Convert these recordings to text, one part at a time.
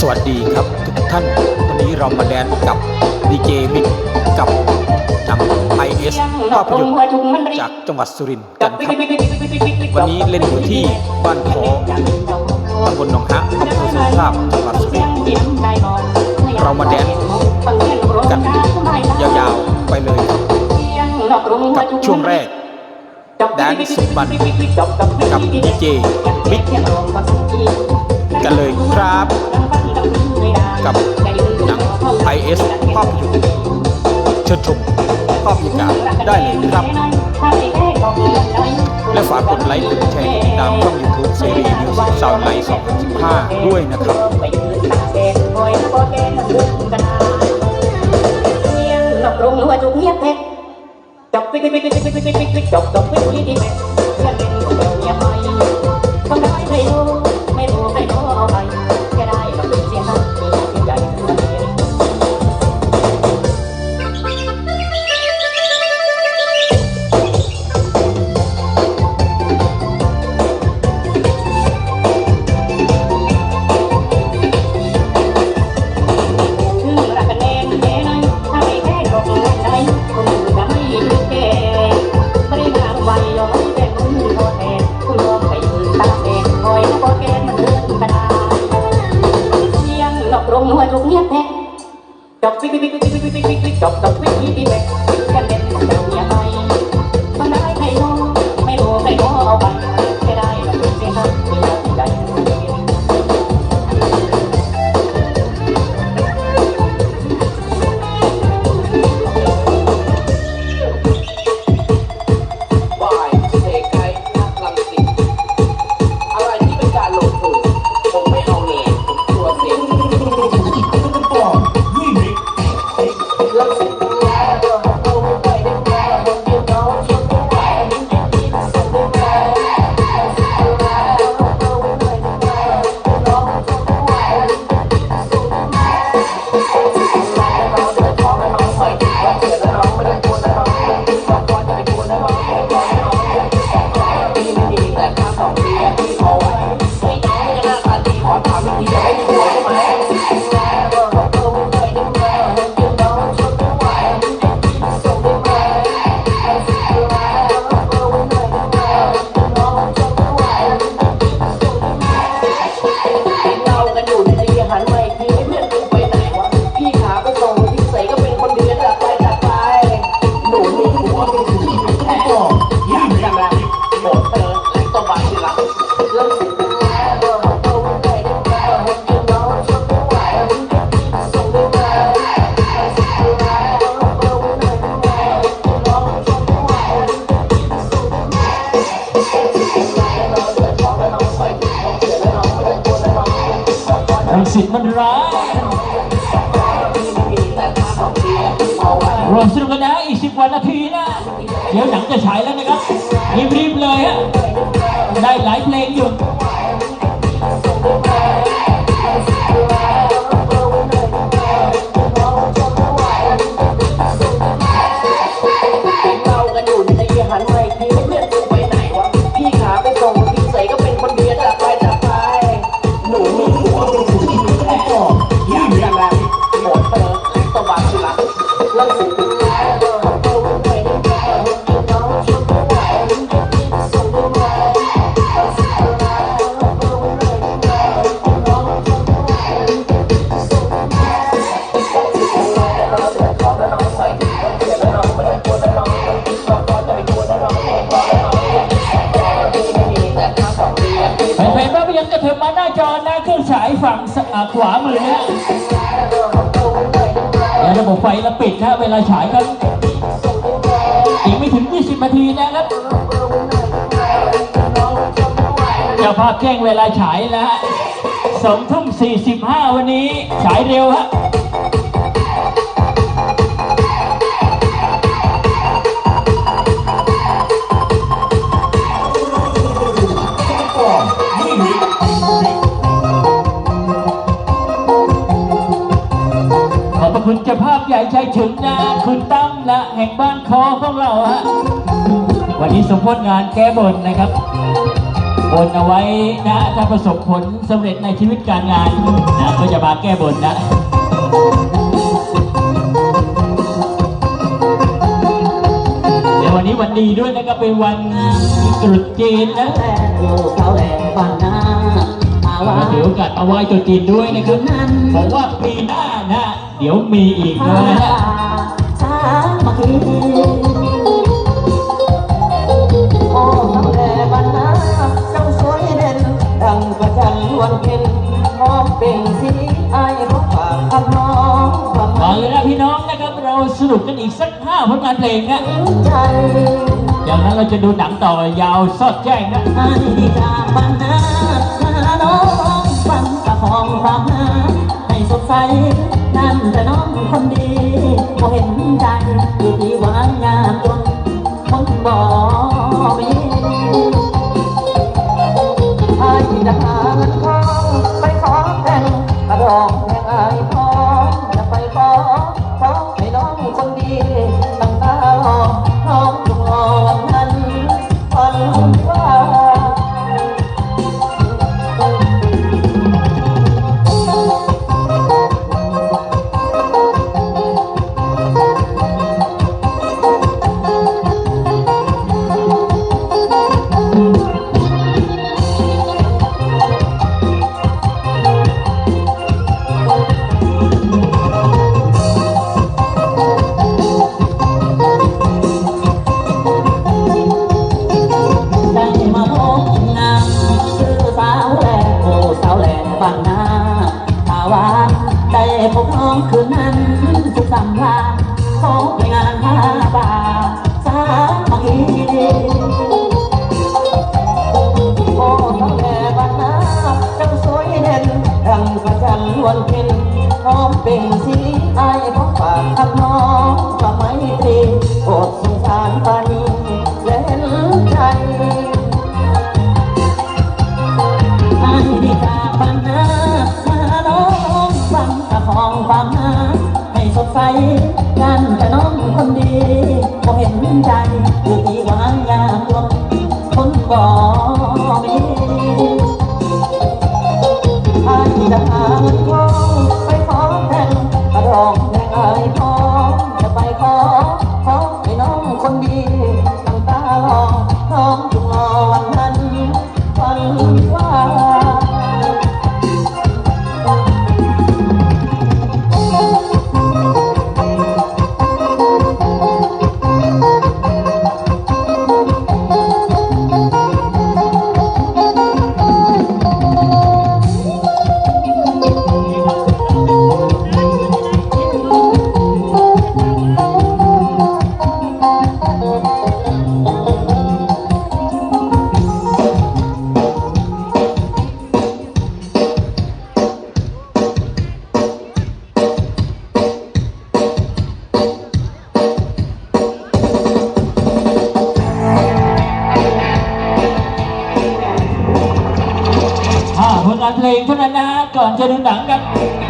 สวัสดีครับทุกท่าน วันนี้เรามาแดนกับดีเจมิกกับหนังไอเอสภาพยนตร์จากจังหวัดสุรินทร์กันครับ วันนี้เล่นอยู่ที่บ้านขอตำบลหนองฮะอำเภอสุภาพจังหวัดสุรินทร์เรามาแดนกันยาวๆไปเลยกับช่วงแรกแดนสุดมันกับดีเจมิก กันเลยครับ กับหนังไอ IS ภาพยนตร์เชิดชมภาพบรรยากาศได้เลยครับ และฝากกดไลค์กดแชร์ติดตามช่องยูทูบซีรีส์มิวสิกสาวไลท์2015 ด้วยนะครับลงหัวจุกเงียบเพชรจบปิ๊กปิ๊กปิ๊กปิ๊กปิ๊กปิ๊กปิ๊กจบจบปิ๊กปิ๊กปิ๊ก นาทีนะ เดี๋ยวหนังจะฉายแล้วนะครับรีบๆเลยฮะได้หลายเพลงอยู่ แฟนๆภาพยนตร์กระเถิบมาหน้าจอหน้าเครื่องฉายฝั่งสอ่าขวามือนะฮะเดี๋ยวระบบไฟเราปิดนะเวลาฉายครับอีกไม่ถึง 20 นาทีนะครับเจ้าภาพแจ้งเวลาฉายแล้วฮะสองทุ่ม45วันนี้ฉายเร็วฮะาภาพใหญ่ใจถึงนะคุณตั้มและแห่งบ้านคอของเราฮะวันนี้สมโพธิงานแก้บนนะครับบนเอาไว้นะถ้าประสบผลสำเร็จในชีวิตการงานนะก็จะจะมาแก้บนนะเดี๋ยววันนี้วันดีด้วยนะครับเป็นวันตรุษจีนนะแต่อยู่เขาแหลมบ้านนาอาว่ามาถือโอกาสมาไหว้ตรุษจีนด้วยนะครับบอกว่าปีหน้านะ เดี๋ยวมีอีกนะฮะสามัคคีโอ้เขาแหลมบ้านนาเจ้าสวยเด่นดังประจันวันเพ็ญหอมเป็นสีไอ้ายเขาฝากคำน้องความเอาเลยนะพี่น้องนะครับเราสนุกกันอีกสักห้าผลงานเพลงนะใจจากนั้นเราจะดูหนังต่อยาวสอดแจ้งนะไอ้จากบ้านนามาน้องฟังประคองความหาให้สดใส นั่นแต่น้องคนดีบ่เห็นใจอยู่ที่วางงานจน บ่เห็นใจอยู่ที่วางยามลงคนบ่มีไอ้จะหาเงินทองไปขอแทนกระดองแทงไอ้พ่อ เพลงเท่านั้นนะฮะก่อนจะดูหนังกัน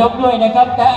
ยกด้วยนะครับและ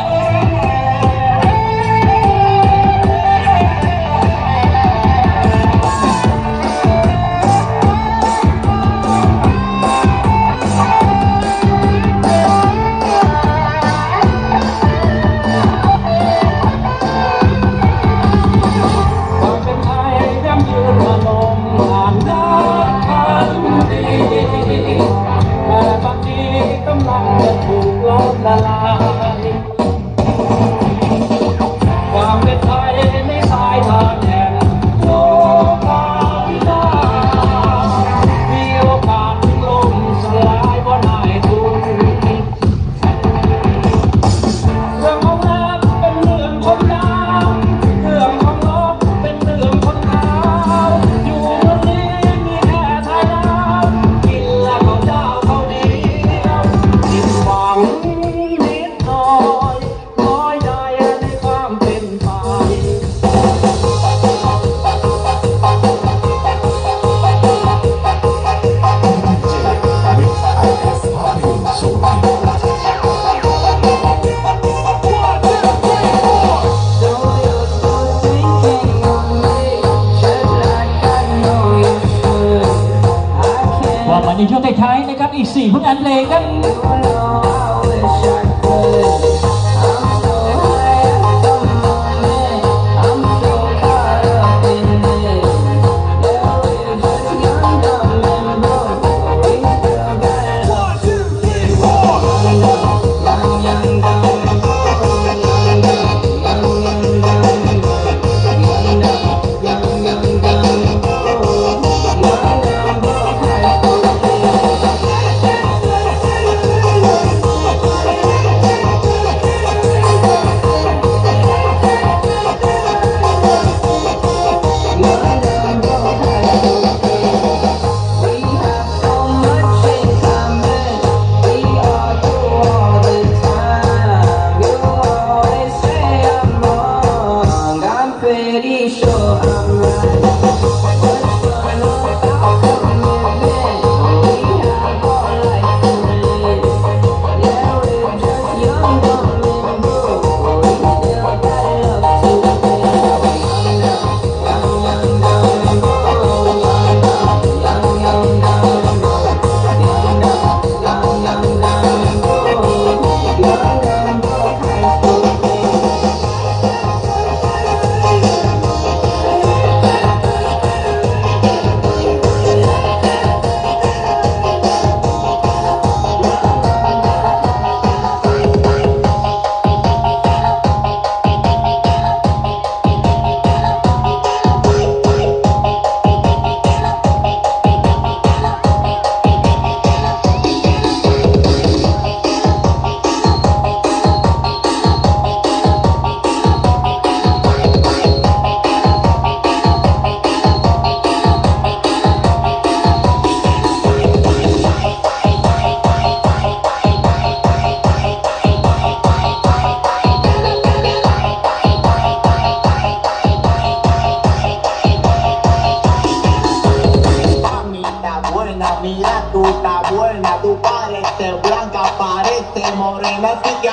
mira tú estás buena, tu parece blanca, parece morena, así que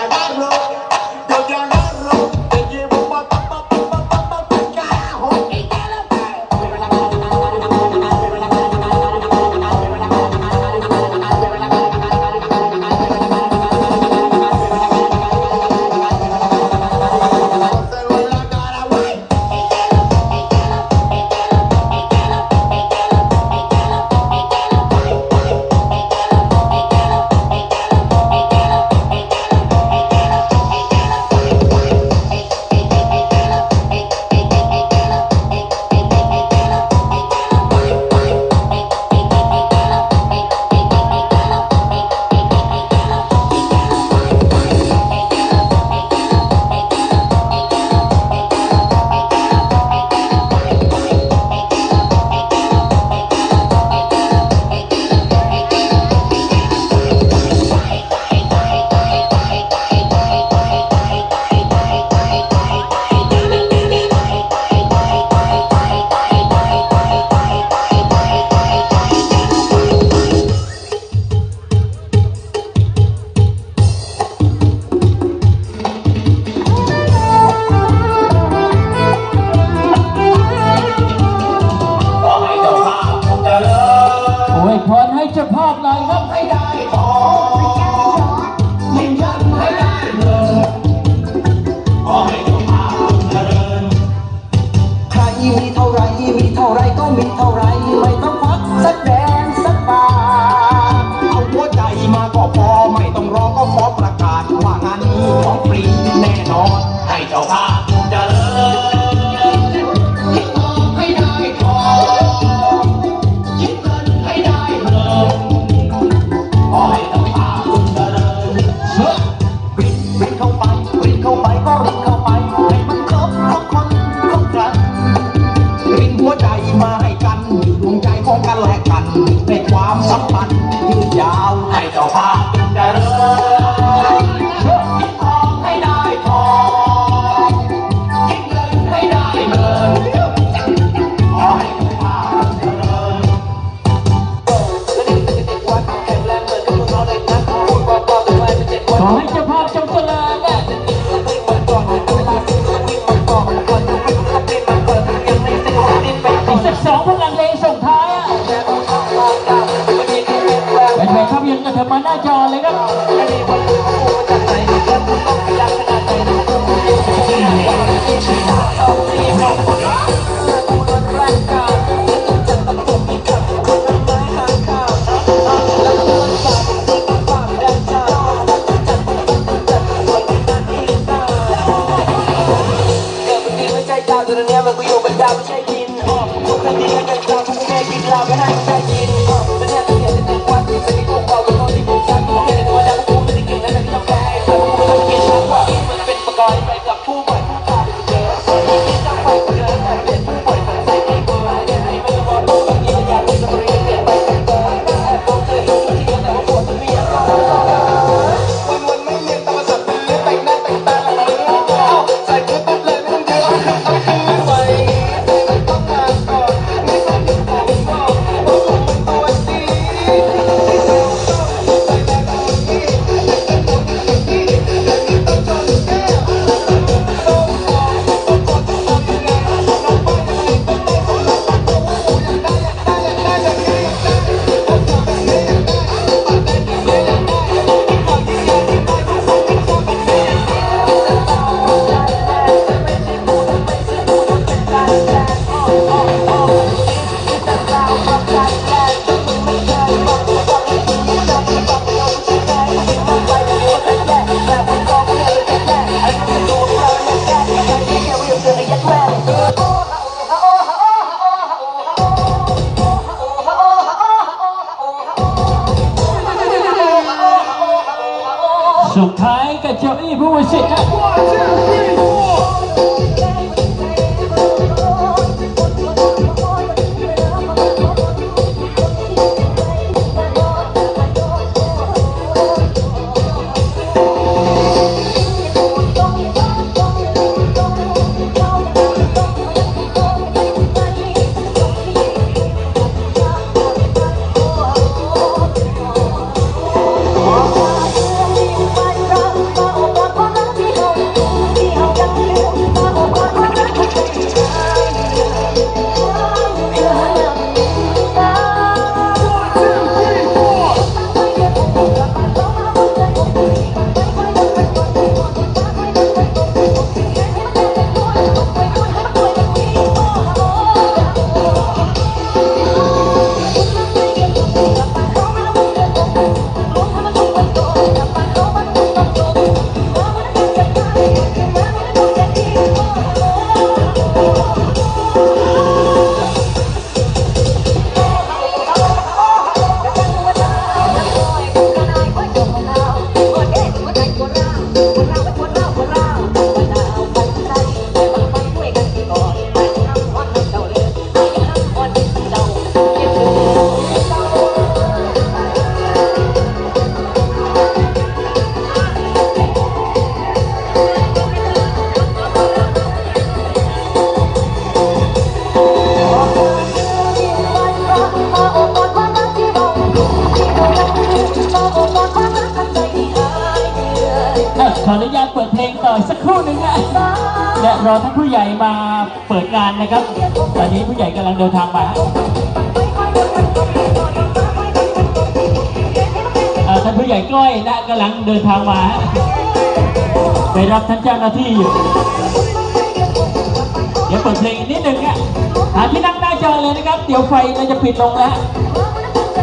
on หน้าจอเลยครับ เดินทางไปท่านผู้ใหญ่ก้อยนะกำลังเดินทางมาไปรับท่านเจ้าหน้าที่อยู่ เดี๋ยวเปิดเพลงนิดหนึ่งอะหาที่นั่งหน้าจอเลยนะครับ เดี๋ยวไฟเราจะปิดลงแล้ว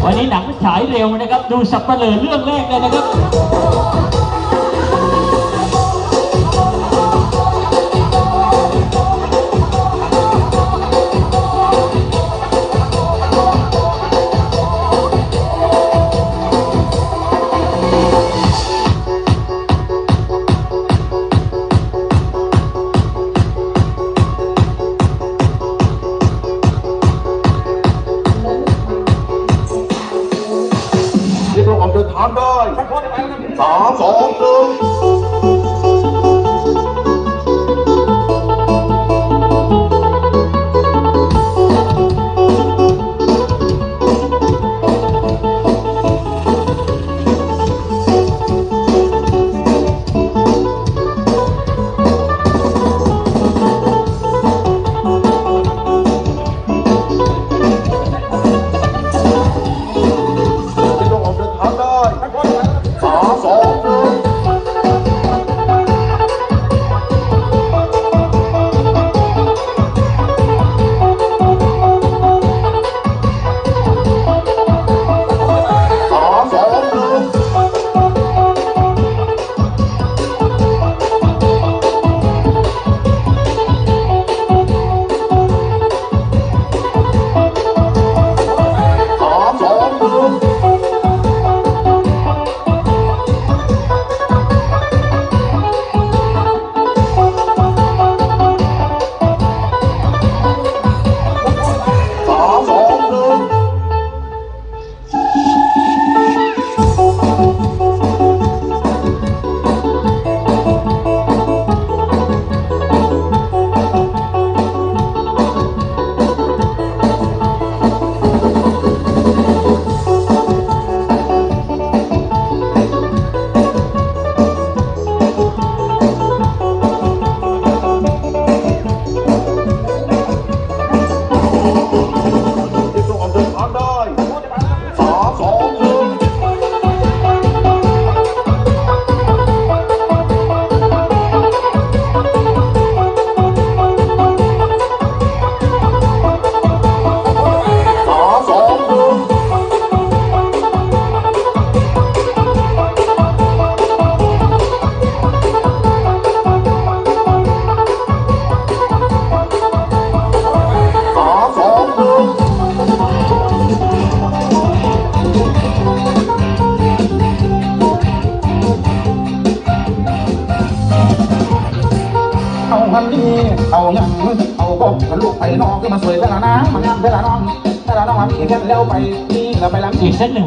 วันนี้หนังฉายเร็วนะครับ ดูสับเปลือเรื่องแรกเลยนะครับ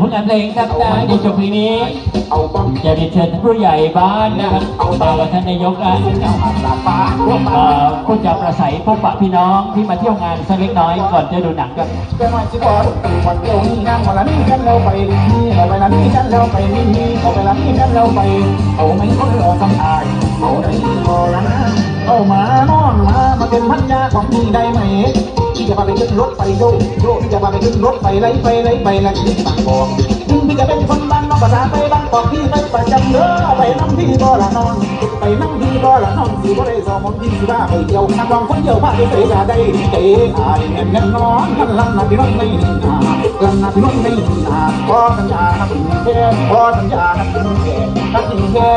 อีกสักหนึ่งผลงานเพลงครับนะในจบเพลงนี้เอาป้อมจะเรียนเชิญท่านผู้ใหญ่บ้านนะครับมากับท่านนายกนะเอาหันลาฟ้าพวกเอ่มาอผู้จะประสัยพบปะพี่น้องที่มาเที่ยวงานสักเล็กน้อยก่อนจะดูหนังกันแกมาชิบอวันเดียวนี่งานวันละนี่กันแล้วไปนี่เราไปละนี่กันแล้วไปนี่นี่เอาไปละนี่กันแล้วไปเอาไม่คนรอทำอายเอาได้พอละนะเอามานอนมามาเป็นพันยาของพี่ได้ไหมพี่ จะพาไปขึ้นรถไปโยโย่จะพาไปขึ้นรถไปไล่ไปไล่ไปแล้วที่บางกอกพี่จะเป็นคนบ้านนอกภาษาไปบางกอกพี่ไปประจำเด้อไปน้ำพี่ก็ละนอนไปน้ำพี่ก็ละนอนสิบ่ได้สอมมพี่สิบ้าไปเที่ยวนักร้องคนเดียวพาไปเสียจะได้เตะอายแน่นแน่นอนกันลันนาพี่น้องไม่นาลันนาพี่น้องไม่นาขอสัญญานะพี่แค่ขอสัญญานะพี่แค่นะพี่แค่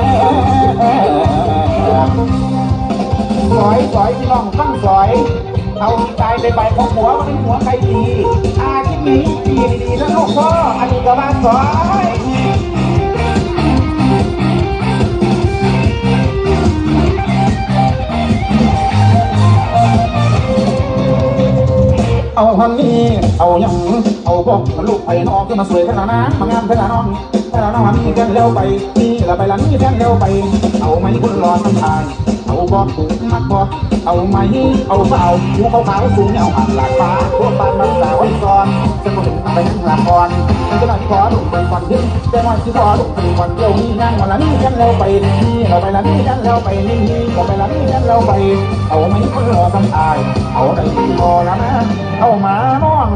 สอยสอยพี่น้องฟังสอย เอาตายไปไปของหัวมันเป็นหัวใครดีอาคิดนี้ดีดีๆแล้วลูกพ่ออันนี้ก็บ้านสอยเอาฮันนี่เอายังเอาพวกลูกไปนอกขึ้นมาสวยขนาดนั้นมางามขนาดน้องขนาดน้องมีกันเร็วไปนี่ละไปละนี่กันเร็วไป เอาไหมคุณรอน้ำทา เอาบอกมักบอกเอาไหมเอาเปล่าหูเขาขาวสูงเอาหันหลักฟ้าพวกบ้านมันสาวไอ้ก่อนจะมาถึงไปนั่งหลักก่อนจะมาที่ขอลูกเป็นวันที่จะมาที่ขอลูกเป็นวันเดียวนี่งานวันละนี่กันเร็วไปนี่เราไปละนี่กันเร็วไปนี่นี่เราไปละนี่กันเร็วไปเอาไหมคุณรอน้ำทายเอาได้พอแล้วนะเอามานอน